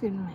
ขึ้นใหม่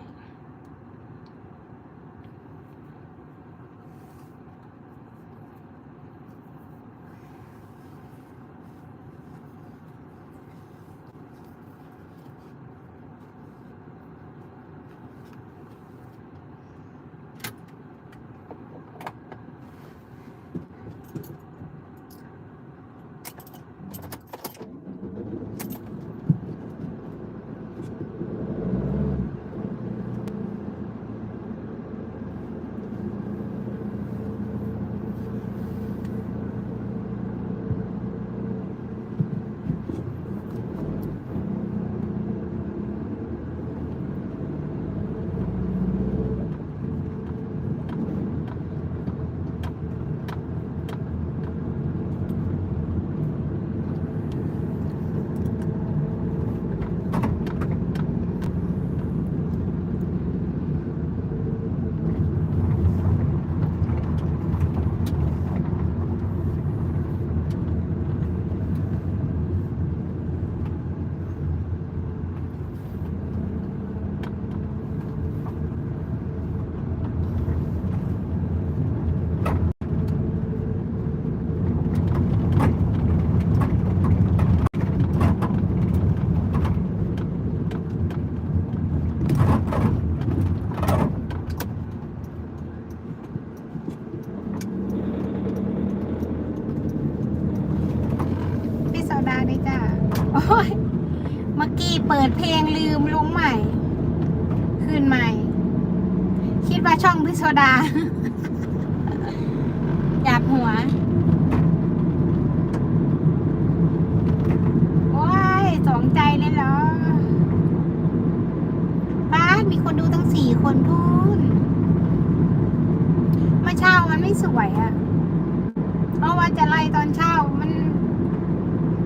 พี่โซดาด้วยจ้าโอ้ย เมื่อกี้เปิดเพลงลืมลงใหม่คืนใหม่ คิดว่าช่องพี่โซดาอยากหัวโอ้ยสองใจเลยเหรอป้ามีคนดูตั้งสี่คนพูนมื่อเช้ามันไม่สวยอะเพราะว่าจะไล่ตอนเช้ามัน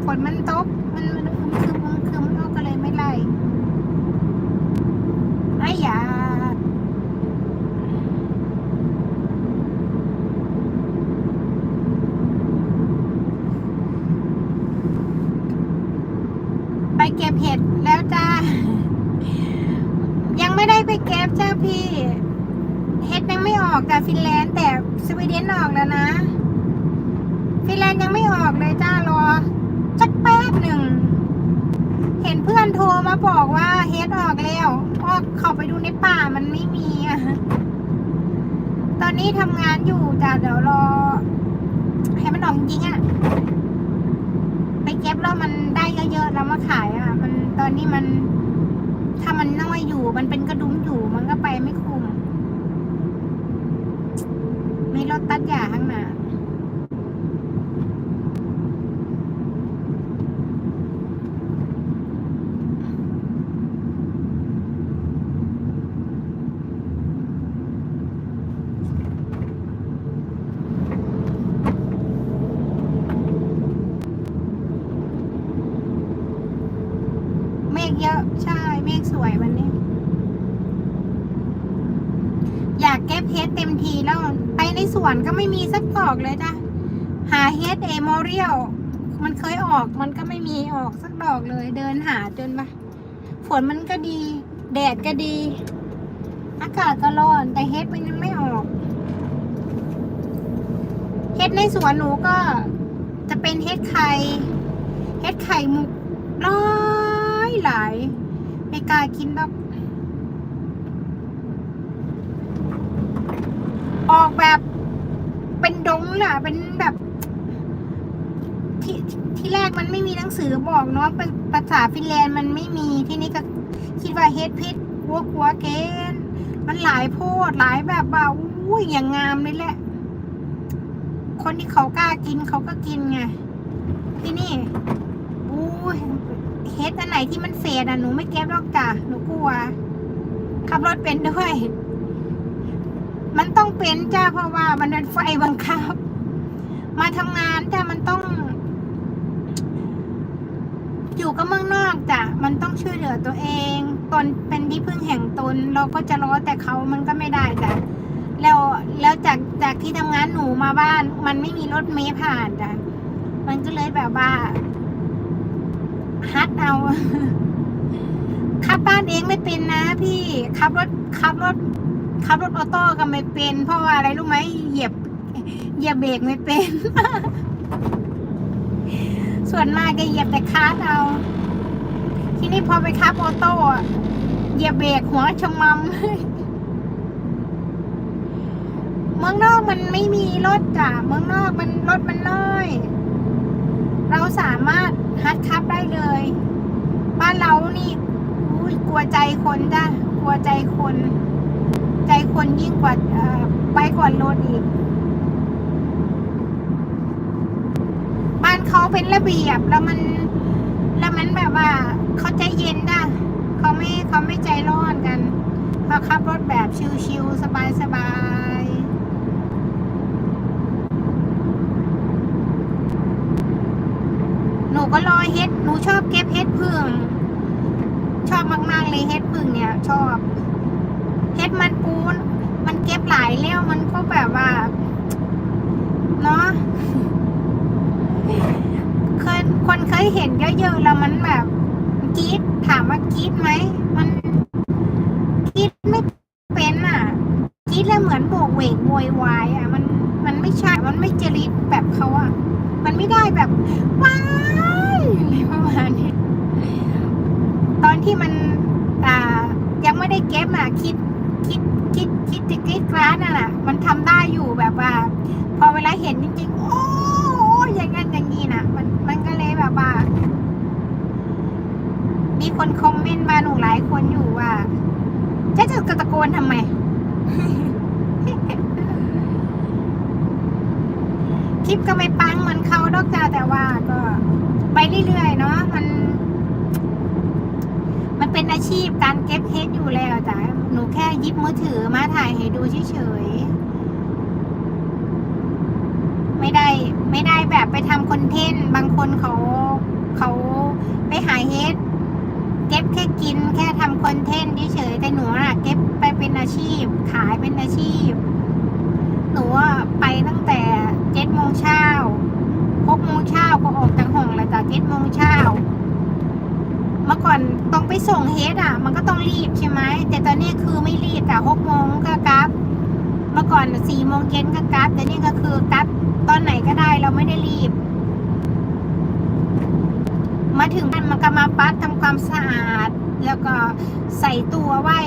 ฝนมันตกมันมันครึมอึมครึมเราก็เลยไม่ไล่ไอ้ยาไปเก็บเห็ดแล้วจ้า ยังไม่ได้ไปเก็บจ้าพี่ เห็ดยังไม่ ออกจากฟินแลนด์แต่สวีเดนออกแล้วนะ ฟินแลนด์ยังไม่ออกเลยจ้ารอสักแป๊บหนึ่ง เห็นเพื่อนโทรมาบอกว่าเฮดออกแล้วออกเข้าไปดูในป่ามันไม่มีอะตอนนี้ทำงานอยู่จ้ะเดี๋ยวรอ ให้มันออกจริงอะไปเก็บแล้วมันได้เยอะๆแล้วมาขายอะมันตอนนี้มัน ถ้ามันน้อยอยู่มันเป็นกระดุมอยู่มันก็ไปไม่คุ้ม มีรถตัดหญ้าข้างหน้าเมฆเยอะใช่เมฆสวยวันนี้ อยากเก็บเฮดเต็มทีแล้ว ไปในสวนก็ไม่มีสักดอกเลยจ้ะหาเฮดเอมเรียลมันเคยออกมันก็ไม่มีออกสักดอกเลย เดินหาจนมาฝนมันก็ดี แดดก็ดี อากาศก็ร้อนแต่เฮดมันยังไม่ออกเฮดในสวนหนูก็จะเป็นเฮดไข่เฮดไข่มุกหลายหลายไม่กล้ากินดอกออกแบบ ล่ะ เป็นแบบที่ที่แรกมันไม่มีหนังสือบอกเนาะเป็นภาษาฟินแลนด์มันไม่มีที่นี่ก็คิดว่าเฮดพิษวัวกัวเกนมันหลายโพดหลายแบบว่าอุ้ยอย่างงามเลยแหละ คนที่เขากล้ากินเขาก็กินไงที่นี่อู้ยเฮ็ดอันไหนที่มันเศษอะหนูไม่เก็บหรอกจ้ะหนูกลัวขับรถเป็นด้วย มันต้องเป็นจ้าเพราะว่ามันเป็นไฟบังคับ มาทำงานจ้ามันต้อง อยู่กับเมืองนอกจ้ะมันต้องช่วยเหลือตัวเอง ตนเป็นที่พึ่งแห่งตน เราก็จะล้อแต่เขามันก็ไม่ได้จ้ะแล้วแล้วจากจากที่ทำงานหนูมาบ้าน มันไม่มีรถเมล์ผ่านจ้ะมันก็เลยแบบว่าฮัดเอาขขับบ้านเองไม่เป็นนะ พี่ขับรถขับรถขับรถออโต้ก็ไม่เป็น เพราะว่าอะไรรู้ไหมเหยียบ เหยียบเบรกไม่เป็น ส่วนมากก็เหยียบแต่คลาสเอา ทีนี้พอไปขับออโต้เหยียบเบรกหัวชะมัมเมืองนอกมันไม่มีรถจ้ะเมืองนอกมันรถมันน้อย เราสามารถฮัดคับได้เลย บ้านเรานี่อุ้ยกลัวใจคนจ้ะกลัวใจคน ใจคนยิ่งกว่าไปก่อนรถอีก บ้านเขาเป็นระเบียบแล้วมันแล้วมันแบบว่าเขาใจเย็นนะเขาไม่เขาไม่ใจร้อนกันเขาขับรถแบบชิวๆสบายๆหนูก็รอเฮ็ด หนูชอบเก็บเฮ็ดพึ่ง ชอบมากๆเลยเฮ็ดพึ่งเนี่ย ชอบ เฮ็ดมันปูน มันเก็บหลายแล้วมันก็แบบว่า เนาะ เคยคนเคยเห็นเยอะๆแล้วมันแบบกรีดถามว่ากรีดไหมมันกรีดไม่เป็นอะกรีดแล้วเหมือนโบกเวกโวยวายอะ มันมันไม่ใช่ มันไม่จริตแบบเขาอะ มันไม่ได้แบบว้ายอะไรประมาณนี้ตอนที่มันอ่ายังไม่ได้เก็บอะคิดคิดคิดคิดติกริดร้านน่ะมันทำได้อยู่แบบว่า พอเวลาเห็นจริงๆโอ้ยอย่างนั้นอย่างนี้น่ะ มัน มันก็เลยแบบว่ามีคนคอมเมนต์มาหนูหลายคนอยู่ว่าจะจะตะโกนทำไม คลิปก็ไม่ปังเหมือนเขาดอกจ้าแต่ว่าก็ไปเรื่อยๆเนาะมัน มันเป็นอาชีพการเก็บเฮดอยู่แล้วจ้ะหนูแค่หยิบมือถือมาถ่ายให้ดูเฉยๆไม่ได้ ไม่ได้แบบไป ทำคอนเทนต์บางคนเขาเขาไปหาเฮดเก็บแค่กินแค่ทำคอนเทนต์เฉยแต่หนูน่ะเก็บไปเป็นอาชีพ ขายเป็นอาชีพ หนูไปตั้งแต่เจ็ดโมงเช้าหกโมงเช้าก็ออกจากห้องแล้วจ้ะเจ็ดโมงเช้าเมื่อก่อนต้องไปส่งเฮดอะ มันก็ต้องรีบใช่ไหมแต่ตอนนี้คือไม่รีบแต่หกโมงก็กราฟเมื่อก่อนสี่โมงเย็นก็กราฟแต่นี่ก็คือกราฟ ตอนไหนก็ได้เราไม่ได้รีบ มาถึงบ้านมันก็มาปัดทำความสะอาด แล้วก็ใส่ตัวไว้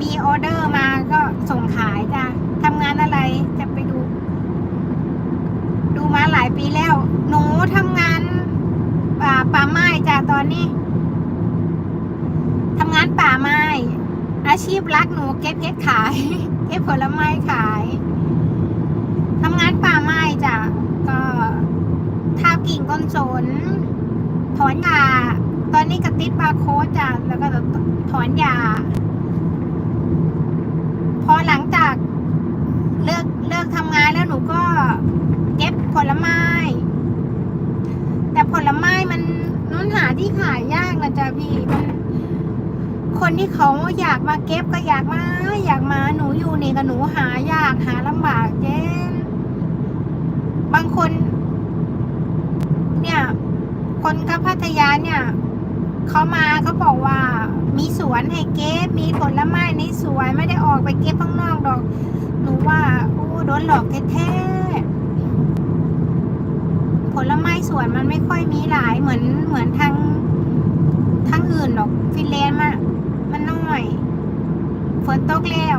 มีออเดอร์มาก็ส่งขายจ้ะทำงานอะไรจะไปดู ดูมาหลายปีแล้ว หนูทำงานป่าป่าไม้จ้ะตอนนี้ทำงานป่าไม้อาชีพรักหนูเก็บเห็ดขาย เก็บผลไม้ขาย งานป่าไม้จ้ะก็ทากิ่งต้นสนถอนหญ้าตอนนี้ก็ติดบาโค้ดจ้ะแล้วก็ถอนหญ้าพอหลังจากเลิกเลิกทำงานแล้วหนูก็เก็บผลไม้ แต่ผลไม้มันนุ่นหาที่ขายยากนะจ๊ะพี่มันคนที่เขาอยากมาเก็บก็อยากมา อยากมาหนูอยู่นี่กับหนูหายากหาลำบากเจน บางคน เนี่ย คนกับพัทยาเนี่ยเขามาเขาบอกว่า มีสวนให้เก็บมีผลไม้ในสวนไม่ได้ออกไปเก็บข้างนอกดอก หนูว่าโอ้โดนหลอกแท้ๆผลไม้สวนมันไม่ค่อยมีหลายเหมือนเหมือนทางทางอื่นหรอกฟินแลนด์มันมันน้อยฝนตกแล้ว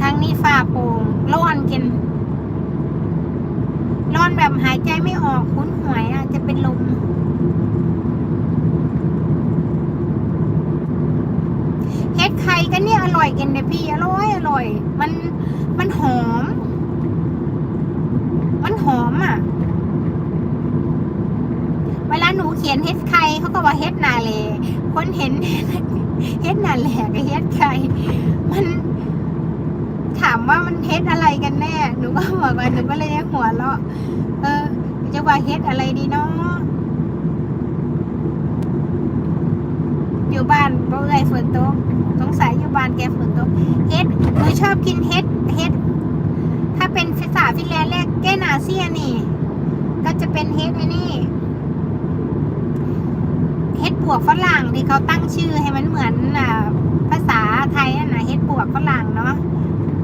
ทางนี้ฝ่าโปร ร้อนกินร้อนแบบหายใจไม่ออกคุ้นหวยอะ จะเป็นลมเฮ็ดไข่กันเนี่ยอร่อยกันเนี่ยพี่อร่อยอร่อย มันมันหอม มันหอมอะ เวลาหนูเขียนเฮ็ดไข่เขาก็ว่าเฮ็ดนาเลคนเห็นเฮ็ดนาแหลกับเฮ็ดไข่มัน เฮ็ดอะไรกันแน่ หนูก็บอกว่าหนูก็เลยหัวเราะ เออจะว่าเฮ็ดอะไรดีเนาะอยู่บ้านบ่เอ่ยฝนตกสงสัยอยู่บ้านแกฝนตกเฮ็ดหนูชอบกินเฮ็ดเฮ็ด ถ้าเป็นภาษาฟินแลนด์เรียกแกนาเซียนี่ ก็จะเป็นเฮ็ดไอ้นี่เฮ็ดปวกฝรั่งที่เขาตั้งชื่อให้มันเหมือนอ่าภาษาไทยน่ะเฮ็ดปวกฝรั่งเนาะ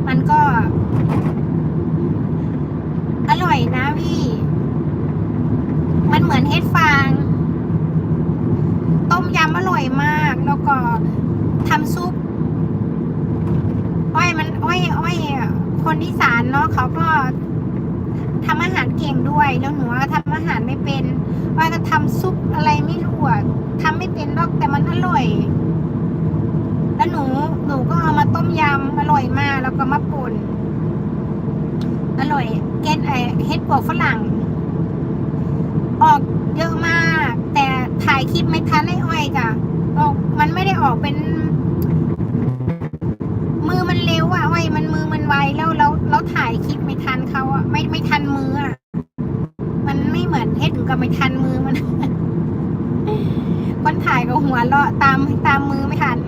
มันก็ อร่อยนะพี่ มันเหมือนเฮ็ดฟาง ต้มยำอร่อยมาก แล้วก็ทำซุป อ้อยมันอ้อยอ้อยคนอีสานเนาะเขาก็ทำอาหารเก่งด้วย แล้วหนูว่าทำอาหารไม่เป็น ว่าจะทำซุปอะไรไม่รู้อะทำไม่เป็นหรอกแต่มันอร่อย แล้วหนู หนูก็เอามาต้มยำอร่อยมาก แล้วก็มาป่น อร่อยเกนไอเฮ็ดปวกฝรั่ง ออกเยอะมาก แต่ถ่ายคลิปไม่ทันไอ้อ้อยจ้ะออกมันไม่ได้ออกเป็น มือมันเร็วอะอ้อยมันมือมันไวแล้วแล้วแล้วถ่ายคลิปไม่ทันเขาอะไม่ไม่ทันมืออะมันไม่เหมือนเฮ็ดกับไม่ทันมือมันคนถ่ายก็หัวเราะตามตามมือไม่ทันโ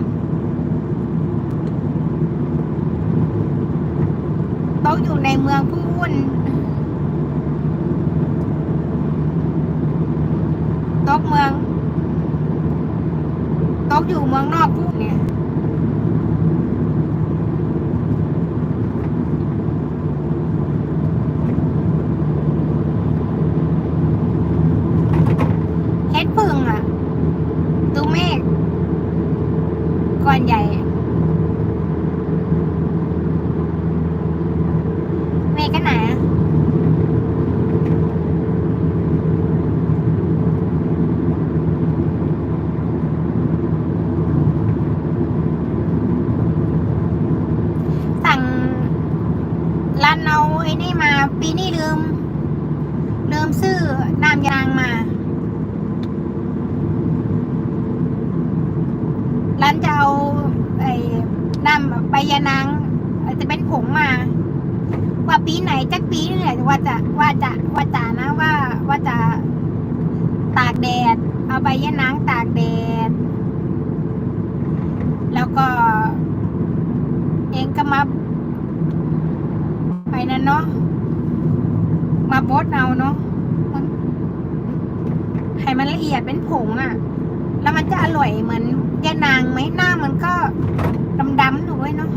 ต๊ะ อยู่ในเมืองพูนตกเมือง ตกอยู่เมืองนอกพูนเนี่ย เฮ็ดพึ่งอะ ดูเมฆก้อนใหญ่ เมฆกันไหนอะสั่งร้านเอาไอ้นี่มา ปีนี้ลืมลืมซื้อน้ำยางมาร้านจะเอาไอ้น้ำใบยานางจะเป็นผงมา ว่าปีไหนจักปีนี่แหละว่าจะว่าจะว่าจะนะว่าว่าจะตากแดด เอาใบยานางตากแดด แล้วก็ เองก็มาไปนั่นเนาะ มาบดเอาเนาะมันให้มันละเอียดเป็นผงอะ่ะ แล้วมันจะอร่อยเหมือนยานางไหมหน้ามันก็ดำๆหนูไว้ยเนาะ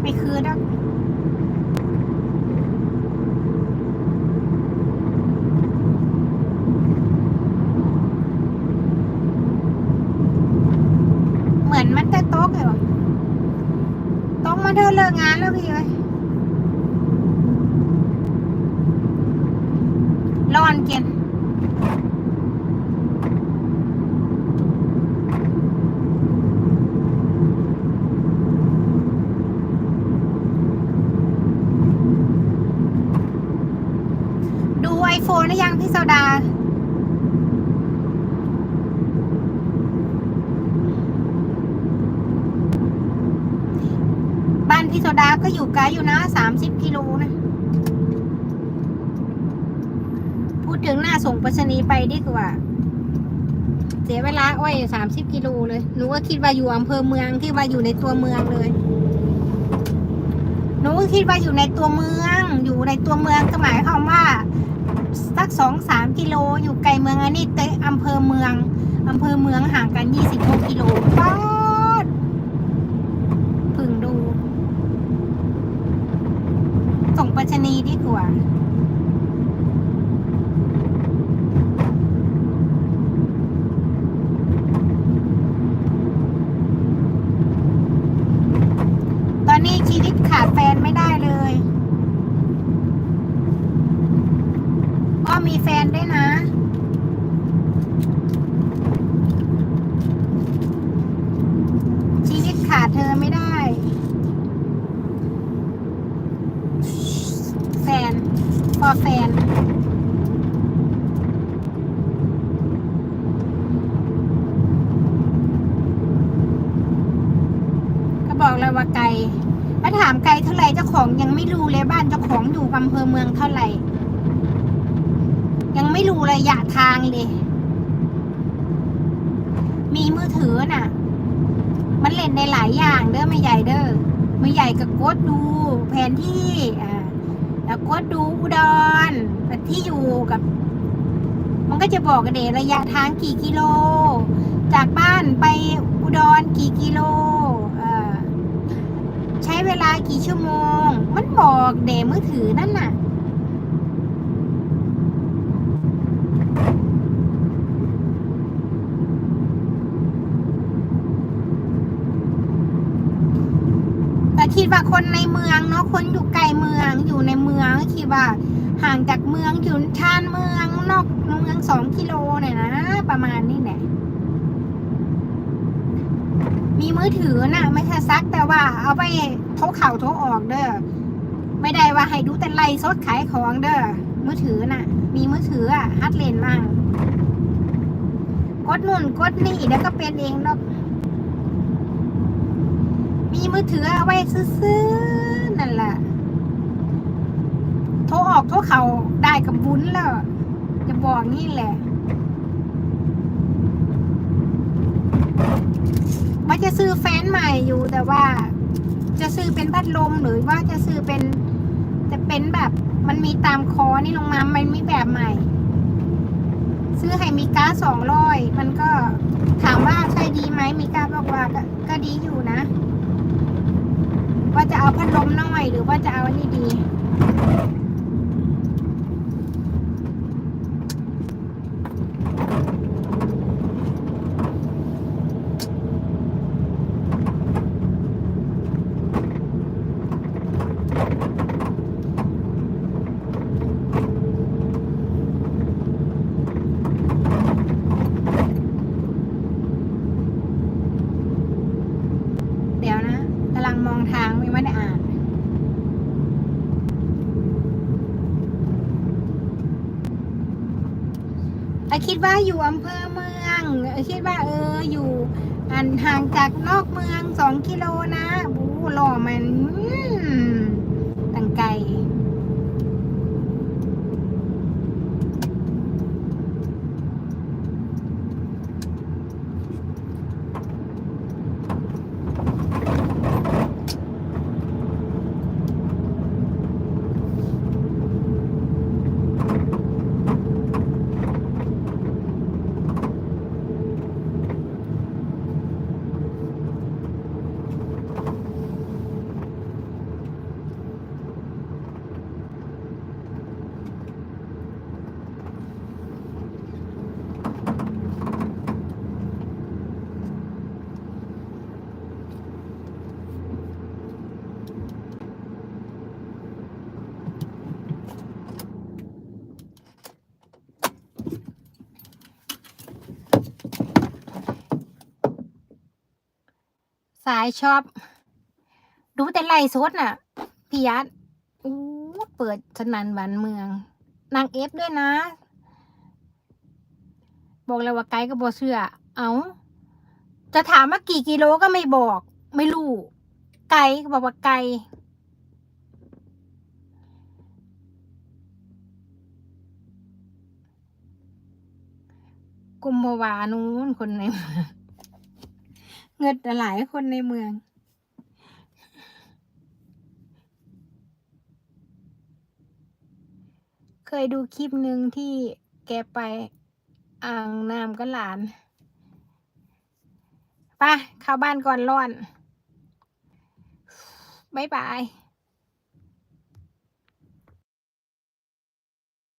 ไปคือด้วเหมือนมันจะโต๊ะเลยว่ะโต๊ะมาเธอเลิกงานแล้วพี่เอ้ยร้อนเกิน ดูไอ โฟนหรือยังพี่โซดา บ้านพี่โซดาก็อยู่ไกลอยู่นะสามสิบกิโลนะ พูดถึงหน้าส่งไปรษณีย์ไปดีกว่า เสียเวลาอ้อยสามสิบกิโลเลย หนูก็คิดว่าอยู่อำเภอเมืองที่ว่าอยู่ในตัวเมืองเลยหนูคิดว่าอยู่ในตัวเมือง อยู่ในตัวเมืองก็หมายความว่า สักสองสามกิโลอยู่ไกลเมืองอันนี้เตะอำเภอเมืองอำเภอเมืองห่างกันยี่สิบหกกิโลป้าดพึ่งดู ส่งปรษณีย์ดีกว่า ตอนนี้ชีวิตขาดแฟนไม่ได้เลย ก็ มีแฟนด้วยนะ ชีวิตขาดเธอไม่ได้ แฟนพอแฟนก็บอกเลยว่าไกลถ้าถามไกลเท่าไหร่เจ้าของยังไม่รู้เลยบ้านเจ้าของอยู่อำเภอเมืองเท่าไหร่ ระยะทางเลยมีมือถือน่ะ มันเล่นในหลายอย่างเด้อไม่ใหญ่เด้อไม่ใหญ่ก็กดดูแผนที่อ่าแล้วกดดูอุดรที่อยู่กับ มันก็จะบอกกันเดระยะทางกี่กิโล จากบ้านไปอุดรกี่กิโลใช้เวลากี่ชั่วโมง มันบอกเดมือถือนั่นน่ะ แต่คิด ว่าคนในเมืองเนาะคนอยู่ไกลเมืองอยู่ในเมืองคิดว่า ห่างจากเมืองอยู่ชานเมืองนอกเมืองสองกิโลเนี่ยนะประมาณนี้แหละมีมือถือน่ะไม่ใช่ซักแต่ว่า เอาไปโทรเข่าโทรออกเด้อไม่ได้ว่าให้ดูแต่ไล่สดขายของเด้อมือถือน่ะ มีมือถืออะฮัดเลนมั่งกดนู่นกดนี่เดี๋ยวก็เป็นเองเนาะ มีมือถือเอาไว้ซื้อๆนั่นแหละโทรออกโทรเขาได้กับบุญแล้ว จะบอกนี่แหละว่าจะซื้อแฟนใหม่อยู่แต่ว่า จะซื้อเป็นพัดลมหรือว่าจะซื้อเป็น จะเป็นแบบมันมีตามคอนี่ลงมา มันมีแบบใหม่ ซื้อให้มีก้าสองร้อยมันก็ถามว่าใช่ดีไหมมีก้าบอกว่ากก็ดีอยู่นะ ว่าจะเอาพัดลมน้อยหรือว่าจะเอาอันนี้ดี เดี๋ยวนะกำลังมองทางยังไม่ได้อ่าน แต่คิด ว่าอยู่อำเภอเมืองเออคิดว่าเอออยู่ อันห่างจากนอกเมืองสองกิโลนะบูหล่อมันอืมตังไกล สายชอบดูแต่ไล่สดน่ะพี่ยัดอู้เปิดสนันวันเมือง นางเอฟด้วยนะ บอกเลยว่าไกด์ก็บอเชื่อเอาจะถามว่ากี่กิโลก็ไม่บอก ไม่รู้ ไกด์ก็บอกว่าไกลกุมภาวานู้นคนในเมือง เงินหลายคนในเมือง เคยดูคลิปหนึ่งที่แกไปอ่างน้ำกับหลานไปเข้าบ้านก่อนร้อน บ๊ายบาย